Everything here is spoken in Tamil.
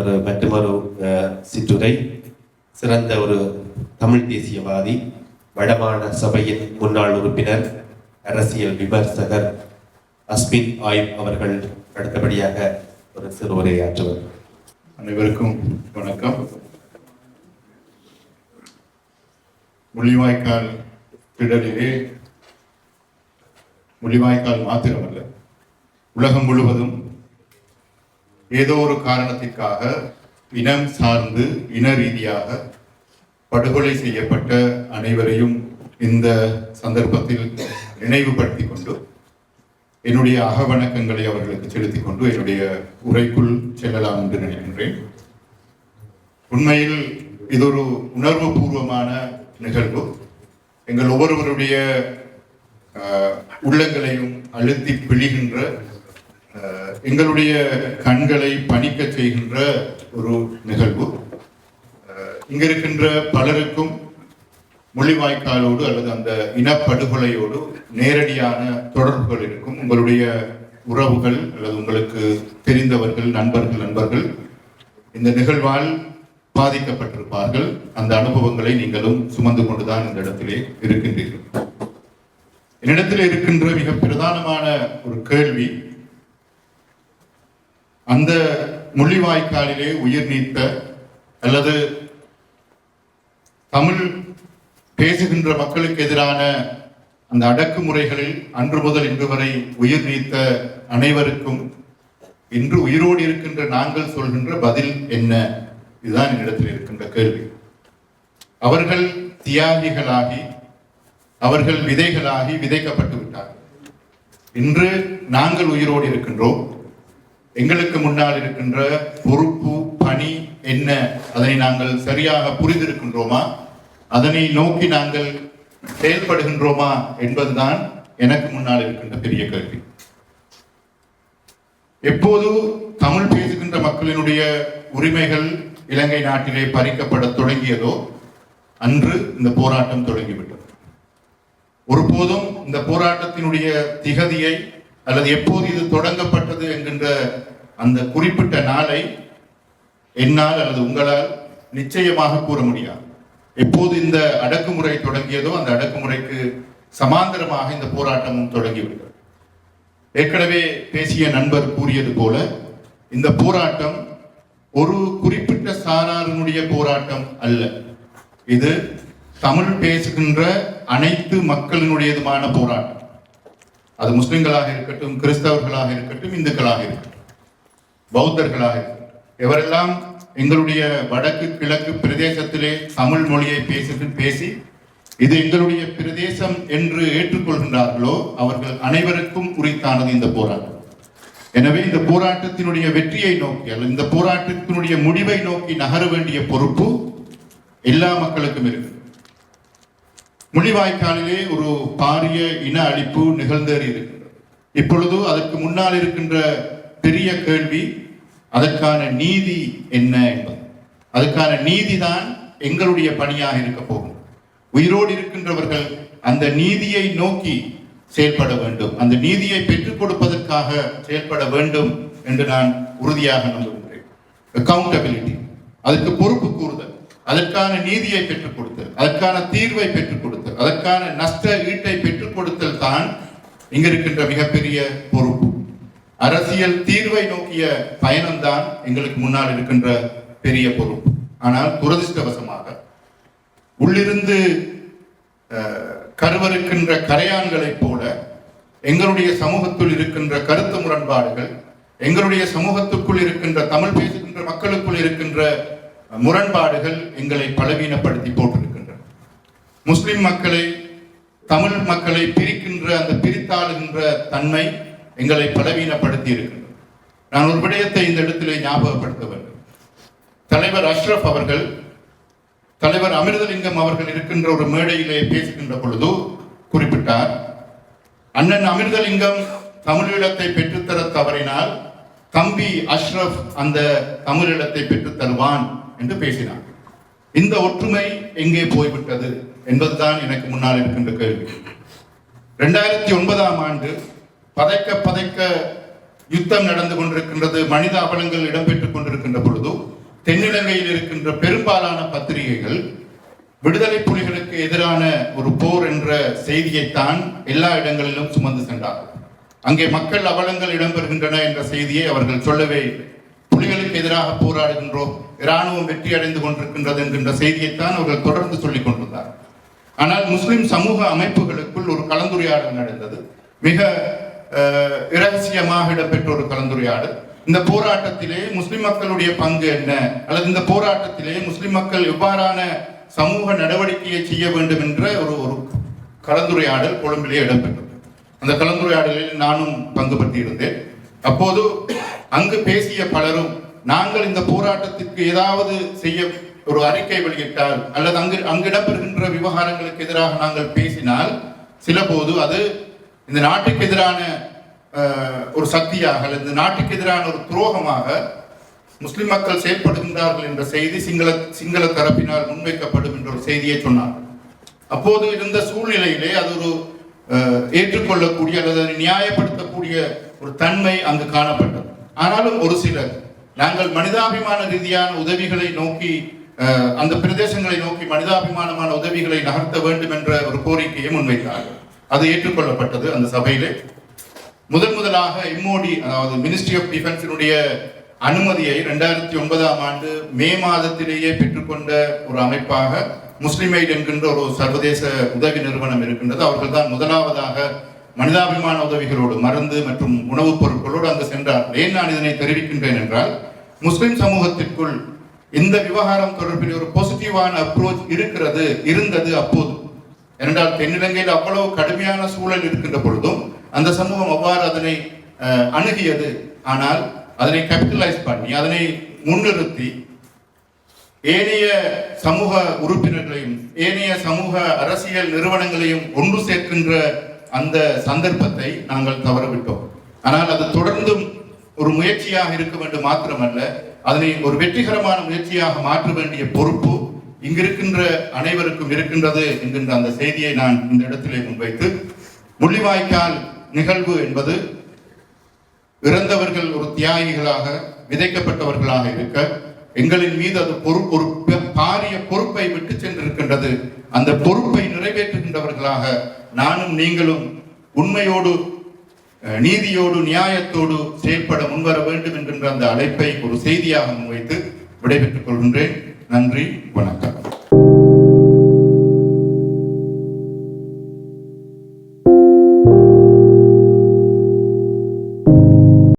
ஒரு மற்றொரு சிற்றுரை சிறந்த ஒரு தமிழ் தேசியவாதி வடமான சபையின் முன்னாள் உறுப்பினர் அரசியல் விமர்சகர் அஸ்மின் ஆயுப் அவர்கள் அடுத்தபடியாக ஒரு சிறு உரையாற்றுவர். அனைவருக்கும் வணக்கம். முள்ளிவாய்க்கால் திடலிலே முள்ளிவாய்க்கால் மாத்திரமல்ல உலகம் முழுவதும் ஏதோ ஒரு காரணத்திற்காக இனம் சார்ந்து இன ரீதியாக படுகொலை செய்யப்பட்ட அனைவரையும் இந்த சந்தர்ப்பத்தில் நினைவுபடுத்திக் கொண்டு என்னுடைய அகவணக்கங்களை அவர்களுக்கு செலுத்திக் கொண்டு என்னுடைய உரைக்குள் செல்லலாம் என்று நினைக்கின்றேன். உண்மையில் இது ஒரு உணர்வு பூர்வமான நிகழ்வு. எங்கள் ஒவ்வொருவருடைய உள்ளங்களையும் அழுத்தி பிழிகின்ற எங்களுடைய கண்களை பணிக்க செய்கின்ற ஒரு நிகழ்வு. இங்க இருக்கின்ற பலருக்கும் மொழிவாய்க்காலோடு அல்லது அந்த இனப்படுகொலையோடு நேரடியான தொடர்புகள் இருக்கும். உங்களுடைய உறவுகள் அல்லது உங்களுக்கு தெரிந்தவர்கள் நண்பர்கள் நண்பர்கள் இந்த நிகழ்வால் பாதிக்கப்பட்டிருப்பார்கள். அந்த அனுபவங்களை நீங்களும் சுமந்து கொண்டுதான் இந்த இடத்திலே இருக்கின்றீர்கள். என்னிடத்தில் இருக்கின்ற மிக பிரதானமான ஒரு கேள்வி அந்த முள்ளிவாய்க்காலிலே உயிர் நீத்த அல்லது தமிழ் பேசுகின்ற மக்களுக்கு எதிரான அந்த அடக்குமுறைகளில் அன்று முதல் இன்று வரை உயிர் நீத்த அனைவருக்கும் இன்று உயிரோடு இருக்கின்ற நாங்கள் சொல்கின்ற பதில் என்ன? இதுதான் என்னிடத்தில் இருக்கின்ற கேள்வி. அவர்கள் தியாகிகளாகி அவர்கள் விதைகளாகி விதைக்கப்பட்டு விட்டார்கள். இன்று நாங்கள் உயிரோடு இருக்கின்றோம். எங்களுக்கு முன்னால் இருக்கின்ற பொறுப்பு பணி என்ன அதனை நாங்கள் சரியாக புரிந்திருக்கின்றோமா? அதனை நோக்கி நாங்கள் செயல்படுகின்றோமா என்பதுதான் எனக்கு முன்னால் இருக்கின்ற பெரிய கேள்வி. எப்போது தமிழ் பேசுகின்ற மக்களினுடைய உரிமைகள் இலங்கை நாட்டிலே பறிக்கப்பட தொடங்கியதோ அன்று இந்த போராட்டம் தொடங்கிவிட்டது. ஒருபோதும் இந்த போராட்டத்தினுடைய திகதியை அல்லது எப்போது இது தொடங்கப்பட்டது என்கின்ற அந்த குறிப்பிட்ட நாளை என்னால் அல்லது உங்களால் நிச்சயமாக கூற முடியாது. எப்போது இந்த அடக்குமுறை தொடங்கியதோ அந்த அடக்குமுறைக்கு சமாந்தரமாக இந்த போராட்டமும் தொடங்கிவிட்டது ஏற்கனவே பேசிய நண்பர் கூறியது போல இந்த போராட்டம் ஒரு குறிப்பிட்ட சாராரினுடைய போராட்டம் அல்ல. இது தமிழ் பேசுகின்ற அனைத்து மக்களினுடையதுமான போராட்டம். அது முஸ்லிம்களாக இருக்கட்டும் கிறிஸ்தவர்களாக இருக்கட்டும் இந்துக்களாக இருக்கட்டும் பௌத்தர்களாக இருக்கட்டும். எவரெல்லாம் எங்களுடைய வடக்கு கிழக்கு பிரதேசத்திலே தமிழ் மொழியை பேசி பேசி இது எங்களுடைய பிரதேசம் என்று ஏற்றுக்கொள்கின்றார்களோ அவர்கள் அனைவருக்கும் குறித்தானது இந்த போராட்டம். எனவே இந்த போராட்டத்தினுடைய வெற்றியை நோக்கி அல்ல இந்த போராட்டத்தினுடைய முடிவை நோக்கி நகர வேண்டிய பொறுப்பு எல்லா மக்களுக்கும் இருக்கு. முள்ளிவாய்க்காலிலே ஒரு பாரிய இன அழிப்பு நிகழ்ந்தேறி இருக்கின்றது. இப்பொழுது அதற்கு முன்னால் இருக்கின்ற பெரிய கேள்வி அதற்கான நீதி என்ன என்பது. அதுக்கான நீதிதான் எங்களுடைய பணியாக இருக்க போகும். உயிரோடு இருக்கின்றவர்கள் அந்த நீதியை நோக்கி செயல்பட வேண்டும். அந்த நீதியை பெற்றுக் கொடுப்பதற்காக செயல்பட வேண்டும் என்று நான் உறுதியாக நம்புகின்றேன் அக்கௌண்டபிலிட்டி அதுக்கு பொறுப்பு கூறுதல். அதற்கான நீதியை பெற்றுக் கொடுத்தல் அதற்கான தீர்வை பெற்றுக் கொடுத்தல் அதற்கான நஷ்ட ஈட்டை பெற்றுக் கொடுத்தல் தான் இங்க இருக்கின்ற மிகப்பெரிய பொறுப்பு. அரசியல் தீர்வை நோக்கிய பயணம்தான் எங்களுக்கு முன்னால் இருக்கின்ற பெரிய பொறுப்பு. ஆனால் துரதிருஷ்டவசமாக உள்ளிருந்து அஹ், கருவறுக்கின்ற கரையான்களைப் போல எங்களுடைய சமூகத்தில் இருக்கின்ற கருத்து முரண்பாடுகள் எங்களுடைய சமூகத்துக்குள் இருக்கின்ற தமிழ் பேசுகின்ற மக்களுக்குள் இருக்கின்ற முரண்பாடுகள் எங்களை பலவீனப்படுத்தி போட்டிருக்கின்றன. முஸ்லிம் மக்களை தமிழ் மக்களை பிரிக்கின்ற அந்த பிரித்தாளுகின்ற தன்மை எங்களை பலவீனப்படுத்தி இருக்கின்றது. நான் ஒரு விடயத்தை இந்த இடத்திலே ஞாபகப்படுத்த வேண்டும். தலைவர் அஷ்ரப் அவர்கள் தலைவர் அமிர்தலிங்கம் அவர்கள் இருக்கின்ற ஒரு மேடையிலே பேசுகின்ற பொழுது குறிப்பிட்டார் அண்ணன் அமிர்தலிங்கம் தமிழீழத்தை பெற்றுத்தர தவறினால் தம்பி அஷ்ரப் அந்த தமிழீழத்தை பெற்றுத் தருவான் என்று பேசினார். இந்த ஒற்றுமை எங்கே போய்விட்டது என்பதுதான் எனக்கு முன்னால் இருக்கின்ற கேள்வி. ரெண்டாயிரத்தி ஒன்பதாம் ஆண்டு பதைக்க பதைக்க யுத்தம் நடந்து கொண்டிருக்கின்றது மனித அவலங்கள் இடம்பெற்றுக் கொண்டிருக்கின்ற பொழுது தென்னிலங்கையில் இருக்கின்ற பெரும்பாலான பத்திரிகைகள் விடுதலை புலிகளுக்கு எதிரான ஒரு போர் என்ற செய்தியைத்தான் எல்லா இடங்களிலும் சுமந்து சென்றார்கள். அங்கே மக்கள் அவலங்கள் இடம்பெறுகின்றன என்ற செய்தியை அவர்கள் சொல்லவே இல்லை. எதிராக போராடுகின்றோம். இராணுவம் வெற்றி அடைந்து கொண்டிருக்கின்றது என்கின்ற செய்தியைத்தான் அவர்கள் தொடர்ந்து சொல்லிக் கொண்டிருந்தார். ஆனால் முஸ்லிம் சமூக அமைப்புகளுக்குள் ஒரு கலந்துரையாடல் நடந்தது. மிக இரகசியமாக இடம்பெற்ற ஒரு கலந்துரையாடல். இந்த போராட்டத்திலே முஸ்லிம் மக்களுடைய பங்கு என்ன? அல்லது இந்த போராட்டத்திலே முஸ்லிம் மக்கள் எவ்வாறான சமூக நடவடிக்கையை செய்ய வேண்டும் என்ற ஒரு ஒரு கலந்துரையாடல் கொழும்பிலே இடம்பெற்றது. அந்த கலந்துரையாடலில் நானும் பங்கு பெற்றிருந்தேன். அப்போது அங்கு பேசிய பலரும் நாங்கள் இந்த போராட்டத்திற்கு ஏதாவது செய்ய ஒரு அறிக்கை வெளியிட்டால் அல்லது அங்கு அங்கு இடம்பெறுகின்ற விவகாரங்களுக்கு எதிராக நாங்கள் பேசினால் சில போது அது இந்த நாட்டுக்கு எதிரான ஒரு சக்தியாக அல்லது இந்த நாட்டுக்கு எதிரான ஒரு துரோகமாக முஸ்லிம் மக்கள் செயல்படுகின்றார்கள் என்ற செய்தி சிங்கள சிங்கள தரப்பினால் முன்வைக்கப்படும் என்ற ஒரு செய்தியை சொன்னார். அப்போது இருந்த சூழ்நிலையிலே அது ஒரு ஏற்றுக்கொள்ளக்கூடிய அல்லது அதை நியாயப்படுத்தக்கூடிய ஒரு தன்மை அங்கு காணப்பட்டது. ஆனாலும் ஒரு சிலர் நாங்கள் மனிதாபிமான ரீதியான உதவிகளை நோக்கி அந்த பிரதேசங்களை நோக்கி மனிதாபிமானமான உதவிகளை நகர்த்த வேண்டும் என்ற ஒரு கோரிக்கையை முன்வைத்தார்கள். அது ஏற்றுக்கொள்ளப்பட்டது அந்த சபையிலே. முதன் முதலாக எம்ஓடி அதாவது மினிஸ்ட்ரி ஆஃப் டிஃபென்ஸினுடைய அனுமதியை ரெண்டாயிரத்தி ஒன்பதாம் ஆண்டு மே மாதத்திலேயே பெற்றுக்கொண்ட ஒரு அமைப்பாக முஸ்லிம் எய்ட் என்கின்ற ஒரு சர்வதேச உதவி நிறுவனம் இருக்கின்றது. அவர்கள் தான் முதலாவதாக மனிதாபிமான உதவிகளோடு மருந்து மற்றும் உணவுப் பொருட்களோடு அங்கு சென்றார்கள். ஏன் நான் இதனை தெரிவிக்கின்றேன் என்றால் முஸ்லிம் சமூகத்திற்குள் இந்த விவகாரம் தொடர்பில் ஒரு பாசிட்டிவான அப்ரோச் இருக்கிறது இருந்தது அப்போது. ஏனென்றால் தென்னிலங்கையில் அவ்வளவு கடுமையான சூழல் இருக்கின்ற பொழுதும் அந்த சமூகம் அவ்வாறு அதனை அணுகியது. ஆனால் அதனை கேபிட்டலைஸ் பண்ணி அதனை முன்னிறுத்தி ஏனைய சமூக உறுப்பினர்களையும் ஏனைய சமூக அரசியல் நிறுவனங்களையும் ஒன்று சேர்க்கின்ற அந்த சந்தர்ப்பத்தை நாங்கள் தவறவிட்டோம். ஆனால் அது தொடர்ந்தும் ஒரு முயற்சியாக இருக்க வேண்டும் மாத்திரமல்ல அதனை ஒரு வெற்றிகரமான முயற்சியாக மாற்ற வேண்டிய பொறுப்பு இங்கிருக்கின்ற அனைவருக்கும் இருக்கின்றது என்கின்ற அந்த செய்தியை நான் இந்த இடத்திலே முன்வைத்து முள்ளிவாய்க்கால் நிகழ்வு என்பது இறந்தவர்கள் ஒரு தியாகிகளாக விதைக்கப்பட்டவர்களாக இருக்க எங்களின் மீது அது பொறு ஒரு பாரிய பொறுப்பை விட்டு சென்றிருக்கின்றது. அந்த பொறுப்பை நிறைவேற்றுகின்றவர்களாக நானும் நீங்களும் உண்மையோடு நீதியோடு நியாயத்தோடு செயல்பட முன்வர வேண்டும் என்கின்ற அந்த அழைப்பை ஒரு செய்தியாக முன்வைத்து விடைபெற்றுக் கொள்கின்றேன். நன்றி வணக்கம்.